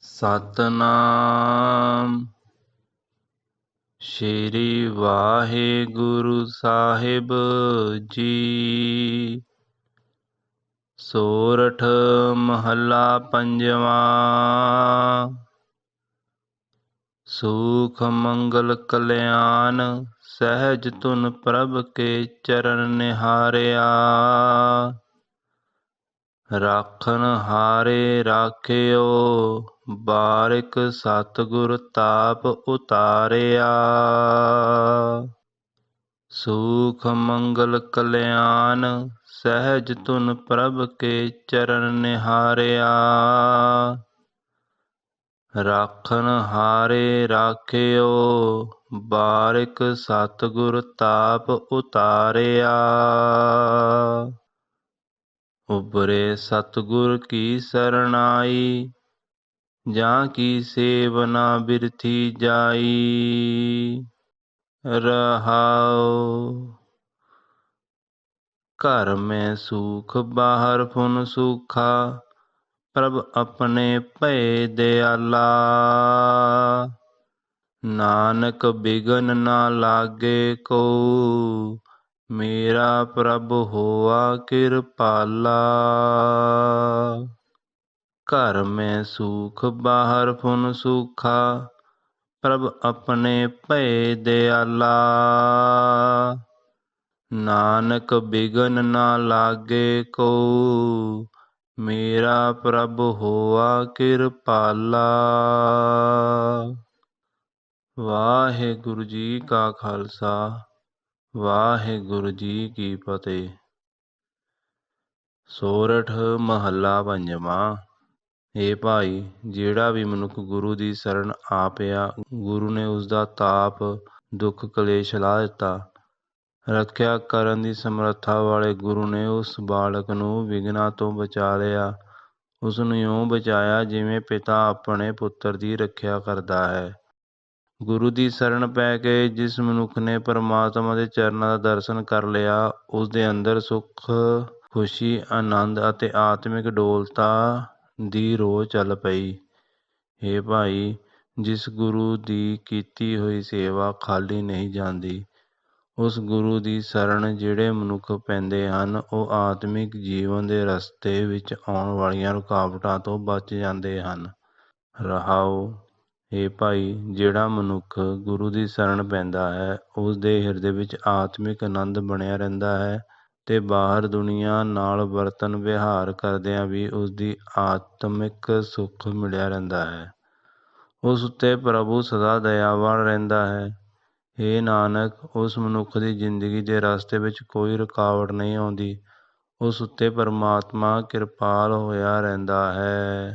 ਸਤਨਾਮ। ਸ਼੍ਰੀ ਵਾਹਿਗੁਰੂ ਸਾਹਿਬ ਜੀ। ਸੋਰਠ ਮਹੱਲਾ ਪੰਜਵਾਂ। ਸੁਖ ਮੰਗਲ ਕਲਿਆਣ ਸਹਿਜ ਤੁਨ ਪ੍ਰਭ ਕੇ ਚਰਨ ਨਿਹਾਰਿਆ। ਰਾਖਨ ਹਾਰੇ ਰਾਖਿਓ, ਬਾਰਿਕ ਸਤਗੁਰ ਤਾਪ ਉਤਾਰਿਆ। ਸੁਖ ਮੰਗਲ ਕਲਿਆਣ ਸਹਿਜ ਤੁਨ ਪ੍ਰਭ ਕੇ ਚਰਨ ਨਿਹਾਰਿਆ। ਰਾਖਨ ਹਾਰੇ ਰਾਖਿਓ, ਬਾਰਿਕ ਸਤਗੁਰ ਤਾਪ ਉਤਾਰਿਆ। ਉਬਰੇ ਸਤਗੁਰ ਕੀ ਸਰਣਾਈ ਜਾਂ ਕੀ ਸੇਵਨਾ ਬਿਰਥੀ ਜਾਈ ਰਹਾਉ ਘਰ ਮੈਂ ਸੁਖ ਬਾਹਰ ਫੁਨ ਸੁਖਾ ਪ੍ਰਭ ਆਪਣੇ ਭਏ ਦਿਆਲਾ ਨਾਨਕ ਬਿਗਨ ਨਾ ਲਾਗੇ ਕੋ ਮੇਰਾ ਪ੍ਰਭ ਹੋਆ ਕਿਰਪਾਲਾ। ਘਰ ਮੈਂ ਸੁਖ, ਬਾਹਰ ਫੁਨ ਸੁਖਾ, ਪ੍ਰਭ ਆਪਣੇ ਭਏ ਦਿਆਲਾ। ਨਾਨਕ ਬਿਗਨ ਨਾ ਲਾਗੇ ਕੋ, ਮੇਰਾ ਪ੍ਰਭ ਹੋਆ ਕਿਰਪਾਲਾ। ਵਾਹਿਗੁਰੂ ਜੀ ਕਾ ਖਾਲਸਾ। ਵਾਹਿਗੁਰੂ ਜੀ ਕੀ ਫਤਿਹ। ਸੋਰਠ ਮਹੱਲਾ ਪੰਜਵਾਂ ਏ ਭਾਈ, ਜਿਹੜਾ ਵੀ ਮਨੁੱਖ ਗੁਰੂ ਦੀ ਸ਼ਰਨ ਆ ਪਿਆ ਗੁਰੂ ਨੇ ਉਸ ਦਾ ਤਾਪ, ਦੁੱਖ, ਕਲੇਸ਼ ਲਾ ਦਿੱਤਾ। ਰੱਖਿਆ ਕਰਨ ਦੀ ਸਮਰੱਥਾ ਵਾਲੇ ਗੁਰੂ ਨੇ ਉਸ ਬਾਲਕ ਨੂੰ ਵਿਗਨਾ ਤੋਂ ਬਚਾ ਲਿਆ। ਉਸ ਨੂੰ ਇਉਂ ਬਚਾਇਆ ਜਿਵੇਂ ਪਿਤਾ ਆਪਣੇ ਪੁੱਤਰ ਦੀ ਰੱਖਿਆ ਕਰਦਾ ਹੈ। ਗੁਰੂ ਦੀ ਸ਼ਰਨ ਪੈ ਕੇ ਜਿਸ ਮਨੁੱਖ ਨੇ ਪਰਮਾਤਮਾ ਦੇ ਚਰਨਾਂ ਦਾ ਦਰਸ਼ਨ ਕਰ ਲਿਆ ਉਸ ਦੇ ਅੰਦਰ ਸੁੱਖ, ਖੁਸ਼ੀ, ਆਨੰਦ ਅਤੇ ਆਤਮਿਕ ਡੋਲਤਾ ਦੀ ਰੋਹ ਚੱਲ ਪਈ। ਏ ਭਾਈ, ਜਿਸ ਗੁਰੂ ਦੀ ਕੀਤੀ ਹੋਈ ਸੇਵਾ ਖਾਲੀ ਨਹੀਂ ਜਾਂਦੀ, ਉਸ ਗੁਰੂ ਦੀ ਸ਼ਰਨ ਜਿਹੜੇ ਮਨੁੱਖ ਪੈਂਦੇ ਹਨ, ਉਹ ਆਤਮਿਕ ਜੀਵਨ ਦੇ ਰਸਤੇ ਵਿੱਚ ਆਉਣ ਵਾਲੀਆਂ ਰੁਕਾਵਟਾਂ ਤੋਂ ਬਚ ਜਾਂਦੇ ਹਨ। ਰਹਾਉ ਏ ਭਾਈ, ਜਿਹੜਾ ਮਨੁੱਖ ਗੁਰੂ ਦੀ ਸ਼ਰਨ ਪੈਂਦਾ ਹੈ ਉਸ ਦੇ ਹਿਰਦੇ ਵਿੱਚ ਆਤਮਿਕ ਆਨੰਦ ਬਣਿਆ ਰਹਿੰਦਾ ਹੈ ਅਤੇ ਬਾਹਰ ਦੁਨੀਆ ਨਾਲ ਵਰਤਣ ਵਿਹਾਰ ਕਰਦਿਆਂ ਵੀ ਉਸ ਦੀ ਆਤਮਿਕ ਸੁੱਖ ਮਿਲਿਆ ਰਹਿੰਦਾ ਹੈ। ਉਸ ਉੱਤੇ ਪ੍ਰਭੂ ਸਦਾ ਦਇਆਵਾਨ ਰਹਿੰਦਾ ਹੈ। ਏ ਨਾਨਕ, ਉਸ ਮਨੁੱਖ ਦੀ ਜ਼ਿੰਦਗੀ ਦੇ ਰਸਤੇ ਵਿੱਚ ਕੋਈ ਰੁਕਾਵਟ ਨਹੀਂ ਆਉਂਦੀ। ਉਸ ਉੱਤੇ ਪਰਮਾਤਮਾ ਕਿਰਪਾਲ ਹੋਇਆ ਰਹਿੰਦਾ ਹੈ।